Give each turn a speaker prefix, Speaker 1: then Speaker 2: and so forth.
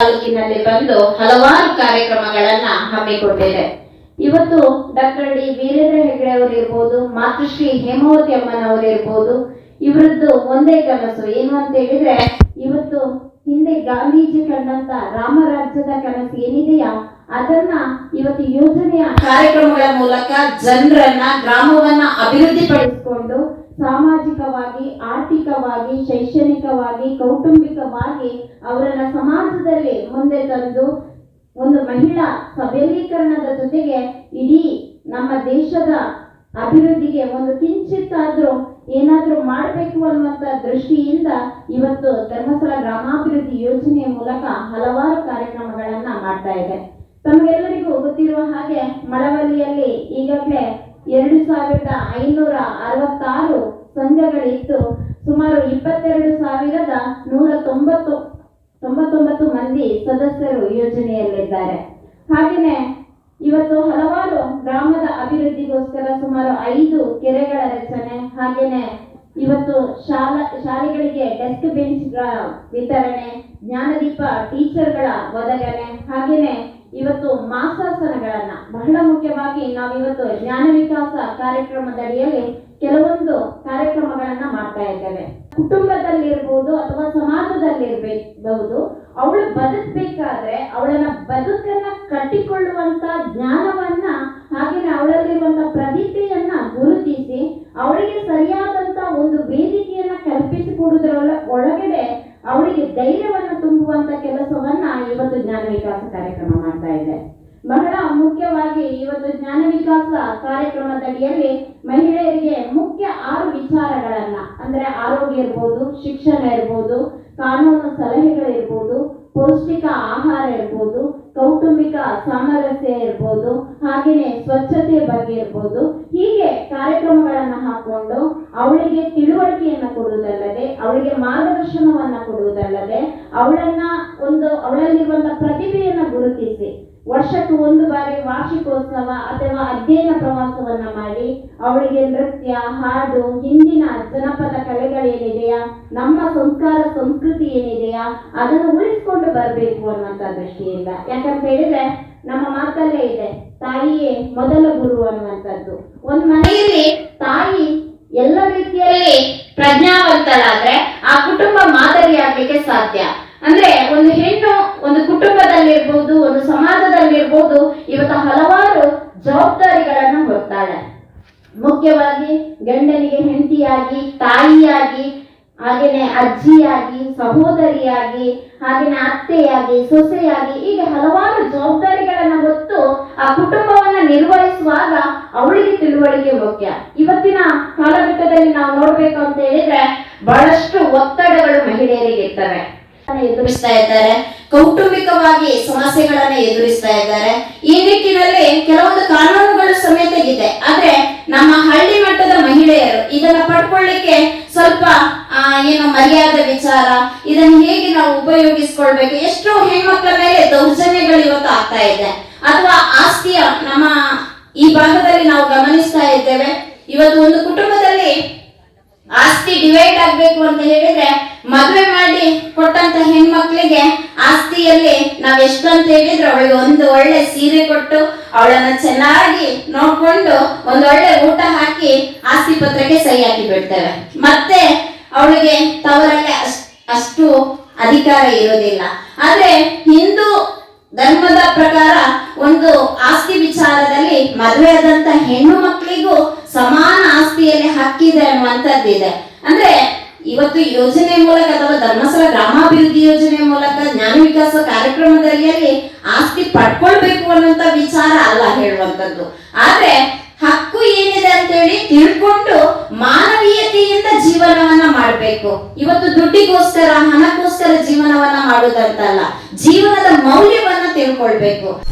Speaker 1: ತಾಲೂಕಿನಲ್ಲಿ ಬಂದು ಹಲವಾರು ಕಾರ್ಯಕ್ರಮಗಳನ್ನ ಹಮ್ಮಿಕೊಂಡಿದೆ. ಇವತ್ತು ಡಾಕ್ಟರ್ ಡಿ ವೀರೇಂದ್ರ ಹೆಗ್ಡೆ ಅವರು ಇರ್ಬೋದು ಮಾತೃಶ್ರೀ ಹೇಮಾವತಿ ಅಮ್ಮನವರು ಇರ್ಬೋದು ಇವರದ್ದು ಒಂದೇ ಕನಸು. ಏನು ಅಂತ ಹೇಳಿದ್ರೆ, ಇವತ್ತು ಹಿಂದೆ ಗಾಂಧೀಜಿ ಕಂಡಂತ ರಾಮರಾಜ್ಯದ ಕನಸು ಏನಿದೆಯಾ ಅದನ್ನ ಇವತ್ತು ಯೋಜನೆಯ ಕಾರ್ಯಕ್ರಮಗಳ ಮೂಲಕ ಜನರನ್ನ, ಗ್ರಾಮವನ್ನ ಅಭಿವೃದ್ಧಿಪಡಿಸಿಕೊಂಡು ಸಾಮಾಜಿಕವಾಗಿ, ಆರ್ಥಿಕವಾಗಿ, ಶೈಕ್ಷಣಿಕವಾಗಿ ಕೌಟುಂಬಿಕವಾಗಿ ಅವರನ್ನ ಸಮಾಜದಲ್ಲಿ ಮುಂದೆ ತಂದು ಒಂದು ಮಹಿಳಾ ಸಬಲೀಕರಣದ ಜೊತೆಗೆ ಇಡೀ ನಮ್ಮ ದೇಶದ ಅಭಿವೃದ್ಧಿಗೆ ಒಂದು ಕಿಂಚಿತ್ತಾದ್ರೂ ಏನಾದ್ರೂ ಮಾಡಬೇಕು ಅನ್ನುವಂತ ದೃಷ್ಟಿಯಿಂದ ಇವತ್ತು ಧರ್ಮಸ್ಥಳ ಗ್ರಾಮಾಭಿವೃದ್ಧಿ ಯೋಜನೆಯ ಮೂಲಕ ಹಲವಾರು ಕಾರ್ಯಕ್ರಮಗಳನ್ನ ಮಾಡ್ತಾ ಇದೆ. ತಮಗೆಲ್ಲರಿಗೂ ಗೊತ್ತಿರುವ ಹಾಗೆ ಮಳವಳ್ಳಿಯಲ್ಲಿ ಈಗಾಗಲೇ ಎರಡು ಸಾವಿರದ ಐನೂರ ಅರವತ್ತಾರು ಯೋಜನೆಯಲ್ಲಿದ್ದಾರೆ. ಹಾಗೆಯೇ ಇವತ್ತು ಹಲವಾರು ಗ್ರಾಮದ ಅಭಿವೃದ್ಧಿಗೋಸ್ಕರ ಸುಮಾರು ಐದು ಕೆರೆಗಳ ರಚನೆ, ಹಾಗೇನೆ ಇವತ್ತು ಶಾಲಾ, ಶಾಲೆಗಳಿಗೆ ಡೆಸ್ಕ್ ಬೆಂಚ್ ವಿತರಣೆ, ಜ್ಞಾನದೀಪ ಟೀಚರ್ಗಳ ಒದಗಣೆ, ಹಾಗೇನೆ ಇವತ್ತು ಮಾಸಾಸನಗಳನ್ನ ಬಹಳ ಮುಖ್ಯವಾಗಿ ನಾವಿವತ್ತು ಜ್ಞಾನ ವಿಕಾಸ ಕಾರ್ಯಕ್ರಮದಡಿಯಲ್ಲಿ ಕೆಲವೊಂದು ಕಾರ್ಯಕ್ರಮಗಳನ್ನ ಮಾಡ್ತಾ ಇದ್ದೇವೆ. ಕುಟುಂಬದಲ್ಲಿರ್ಬೋದು ಸಮಾಜದಲ್ಲಿರ್ಬಹುದು ಅವಳು ಬದುಕಬೇಕಾದ್ರೆ ಅವಳನ್ನ ಬದುಕನ್ನ ಕಟ್ಟಿಕೊಳ್ಳುವಂತ ಜ್ಞಾನವನ್ನ ಹಾಗೆಯೇ ಅವಳಲ್ಲಿರುವಂತ ಪ್ರತಿಭೆಯನ್ನ ಗುರುತಿಸಿ ಅವಳಿಗೆ ಸರಿಯಾದಂತ ಒಂದು ವೇದಿಕೆಯನ್ನ ಕಲ್ಪಿಸಿಕೊಡುವುದರ ಒಳಗಡೆ ಅವಳಿಗೆ ಧೈರ್ಯವನ್ನ ತುಂಬುವಂತ ಕೆಲಸವನ್ನ ಇವತ್ತು ಜ್ಞಾನ ವಿಕಾಸ ಕಾರ್ಯಕ್ರಮ ಮಾಡ್ತಾ ಇದೆ. ಬಹಳ ಮುಖ್ಯವಾಗಿ ಇವತ್ತು ಜ್ಞಾನ ವಿಕಾಸ ಕಾರ್ಯಕ್ರಮದಡಿಯಲ್ಲಿ ಮಹಿಳೆಯರಿಗೆ ಮುಖ್ಯ ಆರು ವಿಚಾರಗಳನ್ನ, ಅಂದ್ರೆ ಆರೋಗ್ಯ ಇರ್ಬೋದು, ಶಿಕ್ಷಣ ಇರ್ಬೋದು, ಕಾನೂನು ಸಲಹೆಗಳಿರ್ಬೋದು ಪೌಷ್ಟಿಕ ಆಹಾರ ಇರ್ಬೋದು, ಕೌಟುಂಬಿಕ ಸಾಮರಸ್ಯ ಇರ್ಬೋದು, ಹಾಗೆಯೇ ಸ್ವಚ್ಛತೆ ಬಗ್ಗೆ ಇರ್ಬೋದು, ಹೀಗೆ ಕಾರ್ಯಕ್ರಮಗಳನ್ನ ಹಾಕೊಂಡು ಅವಳಿಗೆ ತಿಳುವಳಿಕೆಯನ್ನ ಕೊಡುವುದಲ್ಲದೆ, ಅವಳಿಗೆ ಮಾರ್ಗದರ್ಶನವನ್ನ ಕೊಡುವುದಲ್ಲದೆ, ಅವಳನ್ನ ಒಂದು, ಅವಳಲ್ಲಿರುವಂತ ಪ್ರತಿಭೆಯನ್ನ ಗುರುತಿಸಿ ವರ್ಷಕ್ಕೆ ಒಂದು ಬಾರಿ ವಾರ್ಷಿಕೋತ್ಸವ ಅಥವಾ ಅಧ್ಯಯನ ಪ್ರವಾಸವನ್ನ ಮಾಡಿ, ಅವಳಿಗೆ ನೃತ್ಯ, ಹಾಡು, ಹಿಂದಿನ ಜನಪದ ಕಲೆಗಳೇನಿದೆಯಾ, ನಮ್ಮ ಸಂಸ್ಕಾರ, ಸಂಸ್ಕೃತಿ ಏನಿದೆಯಾ, ಅದನ್ನು ಉಳಿಸ್ಕೊಂಡು ಬರಬೇಕು ಅನ್ನುವಂತ ದೃಷ್ಟಿಯಿಂದ. ಯಾಕಂತ ಹೇಳಿದ್ರೆ, ನಮ್ಮ ಮಾತಲ್ಲೇ ಇದೆ, ತಾಯಿಯೇ ಮೊದಲ ಗುರು ಅನ್ನುವಂಥದ್ದು. ಒಂದ್ ಮನೆಯಲ್ಲಿ ತಾಯಿ ಎಲ್ಲ ರೀತಿಯಲ್ಲಿ ಪ್ರಜ್ಞಾವಂತಳಾದ್ರೆ ಆ ಕುಟುಂಬ ಮಾದರಿಯಾಗ್ಲಿಕ್ಕೆ ಸಾಧ್ಯ. ಅಂದ್ರೆ ಒಂದು ಹೆಣ್ಣು ಕುಟುಂಬದಲ್ಲಿರ್ಬೋದು ಒಂದು ಸಮಾಜದಲ್ಲಿರ್ಬೋದು, ಇವತ್ತು ಹಲವಾರು ಜವಾಬ್ದಾರಿಗಳನ್ನ ಹೊತ್ತಾಳೆ ಮುಖ್ಯವಾಗಿ ಗಂಡನಿಗೆ ಹೆಂಡತಿಯಾಗಿ, ತಾಯಿಯಾಗಿ, ಹಾಗೇನೆ ಅಜ್ಜಿಯಾಗಿ, ಸಹೋದರಿಯಾಗಿ, ಹಾಗೇನೆ ಅತ್ತೆಯಾಗಿ, ಸೊಸೆಯಾಗಿ ಹೀಗೆ ಹಲವಾರು ಜವಾಬ್ದಾರಿಗಳನ್ನ ಹೊತ್ತು ಆ ಕುಟುಂಬವನ್ನ ನಿರ್ವಹಿಸುವಾಗ ಅವಳಿಗೆ ತಿಳುವಳಿಕೆ ಮುಖ್ಯ. ಇವತ್ತಿನ ಕಾಲಘಟ್ಟದಲ್ಲಿ ನಾವು ನೋಡ್ಬೇಕು ಅಂತ ಹೇಳಿದ್ರೆ ಬಹಳಷ್ಟು ಒತ್ತಡಗಳು ಮಹಿಳೆಯರಿಗೆ ಇರ್ತವೆ. ಎದುರಿಸ್ತಾ ಇದ್ದಾರೆ, ಕೌಟುಂಬಿಕವಾಗಿ ಸಮಸ್ಯೆಗಳನ್ನ ಎದುರಿಸ್ತಾ ಇದ್ದಾರೆ. ಈ ನಿಟ್ಟಿನಲ್ಲಿ ಕೆಲವೊಂದು ಕಾನೂನುಗಳು ಸಮೇತ ಇದೆ. ಆದ್ರೆ ನಮ್ಮ ಹಳ್ಳಿ ಮಟ್ಟದ ಮಹಿಳೆಯರು ಇದನ್ನ ಪಡ್ಕೊಳ್ಳಿಕ್ಕೆ ಸ್ವಲ್ಪ ಏನು ಮರ್ಯಾದೆ ವಿಚಾರ, ಇದನ್ನ ಹೇಗೆ ನಾವು ಉಪಯೋಗಿಸ್ಕೊಳ್ಬೇಕು, ಎಷ್ಟೋ ಹೆಣ್ಮಕ್ಳ ಮೇಲೆ ದೌರ್ಜನ್ಯಗಳು ಇವತ್ತು ಆಗ್ತಾ ಇದೆ. ಅಥವಾ ಆಸ್ತಿಯ ನಮ್ಮ ಈ ಭಾಗದಲ್ಲಿ ನಾವು ಗಮನಿಸ್ತಾ ಇದ್ದೇವೆ. ಇವತ್ತು ಒಂದು ಕುಟುಂಬದಲ್ಲಿ ಆಸ್ತಿ ಡಿವೈಡ್ ಆಗ್ಬೇಕು ಅಂತ ಹೇಳಿದ್ರೆ ಮದುವೆ ಮಾಡಿ ಕೊಟ್ಟಂತ ಹೆಣ್ಮಕ್ಳಿಗೆ ಆಸ್ತಿಯಲ್ಲಿ ನಾವ್ ಎಷ್ಟಂತ ಹೇಳಿದ್ರೆ ಅವಳಿಗೆ ಒಂದು ಒಳ್ಳೆ ಸೀರೆ ಕೊಟ್ಟು ಅವಳನ್ನ ಚೆನ್ನಾಗಿ ನೋಡ್ಕೊಂಡು ಒಂದು ಒಳ್ಳೆ ಊಟ ಹಾಕಿ ಆಸ್ತಿ ಪತ್ರಕ್ಕೆ ಸಹಿ ಹಾಕಿ ಬಿಡ್ತೇವೆ. ಮತ್ತೆ ಅವಳಿಗೆ ತವರಲ್ಲಿ ಅಷ್ಟ್- ಅಧಿಕಾರ ಇರೋದಿಲ್ಲ. ಆದ್ರೆ ಹಿಂದೂ ಧರ್ಮದ ಪ್ರಕಾರ ಒಂದು ಆಸ್ತಿ ವಿಚಾರದಲ್ಲಿ ಮದುವೆ ಆದಂತ ಹೆಣ್ಣು ಮಕ್ಕಳಿಗೂ ಸಮಾನ ಆಸ್ತಿಯಲ್ಲಿ ಹಕ್ಕಿದೆ ಅನ್ನುವಂಥದ್ದಿದೆ. ಅಂದ್ರೆ ಇವತ್ತು ಯೋಜನೆ ಮೂಲಕ ಅಥವಾ ಧರ್ಮಸ್ಥಳ ಗ್ರಾಮಾಭಿವೃದ್ಧಿ ಯೋಜನೆ ಮೂಲಕ ಜ್ಞಾನ ವಿಕಾಸ ಕಾರ್ಯಕ್ರಮದಲ್ಲಿ ಆಸ್ತಿ ಪಡ್ಕೊಳ್ಬೇಕು ಅನ್ನುವಂತ ವಿಚಾರ ಅಲ್ಲ ಹೇಳುವಂತದ್ದು. ಆದ್ರೆ ಹಕ್ಕು ಏನಿದೆ ಅಂತ ಹೇಳಿ ತಿಳ್ಕೊಂಡು ಮಾನವೀಯತೆಯಿಂದ ಜೀವನವನ್ನ ಮಾಡಬೇಕು. ಇವತ್ತು ದುಡ್ಡಿಗೋಸ್ಕರ, ಹಣಕ್ಕೋಸ್ಕರ ಜೀವನವನ್ನ ಮಾಡುವುದಂತಲ್ಲ ಜೀವನದ ಮೌಲ್ಯವನ್ನ ತಿಳ್ಕೊಳ್ಬೇಕು.